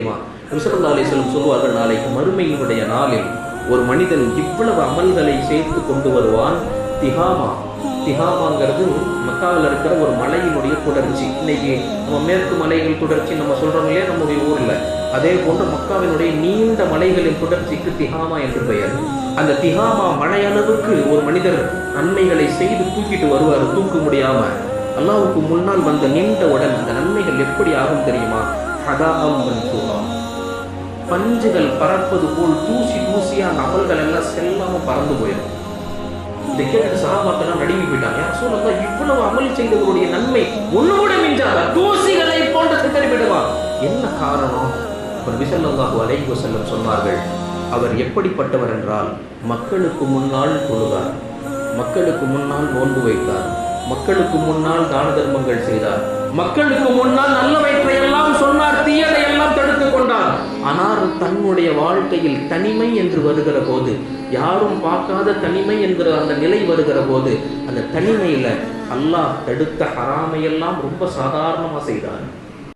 ரிசல்லா சொல்வார்கள் நாளைக்கு மறுமையினுடைய நாளில் ஒரு மனிதன் இவ்வளவு அமல்களை சேர்த்து கொண்டு வருவான்? திஹாமா. திஹாமாங்கிறது மக்காவில் இருக்கிற ஒரு மலையினுடைய தொடர்ச்சி. இன்னைக்கு நம்ம மேற்கு மலைகள் தொடர்ச்சி நம்ம சொல்கிறோம் இல்லையா? நம்முடைய ஊரில். அதே போன்று மக்காவினுடைய நீண்ட மலைகளின் தொடர்ச்சிக்கு திஹாமா என்று பெயர். அந்த திஹாமா மழையளவுக்கு ஒரு மனிதர் நன்மைகளை செய்து தூக்கிட்டு வருவார் தூக்க முடியாம. அல்லாவுக்கு முன்னால் வந்த நின்றவுடன் அந்த நன்மைகள் எப்படி ஆகும் தெரியுமா? ஹதாம் மன்சூரா பஞ்சுகள் பறப்பது போல் தூசி தூசியா அந்த அமல்கள் எல்லாம் செல்லாம பறந்து போயிடும். இதை கேட்டு சகாபாக்கெல்லாம் நடுங்கி போயிட்டாங்க. யார் இவ்வளவு அமல் செய்தவருடைய நன்மை ஒண்ணு கூட மிஞ்சாத? தூசிகளை போன்று சித்தரிப்பிடுமா என்ன காரணம்? அவர் விசல்லாஹு அலைஹி வஸல்லம் சொன்னார்கள். அவர் எப்படிப்பட்டவர் என்றால் மக்களுக்கு முன்னால் தொழுதார். மக்களுக்கு முன்னால் நோன்பு வைத்தார். மக்களுக்கு முன்னால் தான தர்மங்கள் செய்தார். மக்களுக்கு முன்னால் நல்ல தன்னுடைய வாழ்க்கையில் தனிமை என்று வருகிற போது யாரும் பார்க்காத தனிமை என்கிற அந்த நிலை வருகிற போது அந்த தனிமையில அல்லாஹ் தடுத்த ஹராமையெல்லாம் ரொம்ப சாதாரணமா செய்தார்.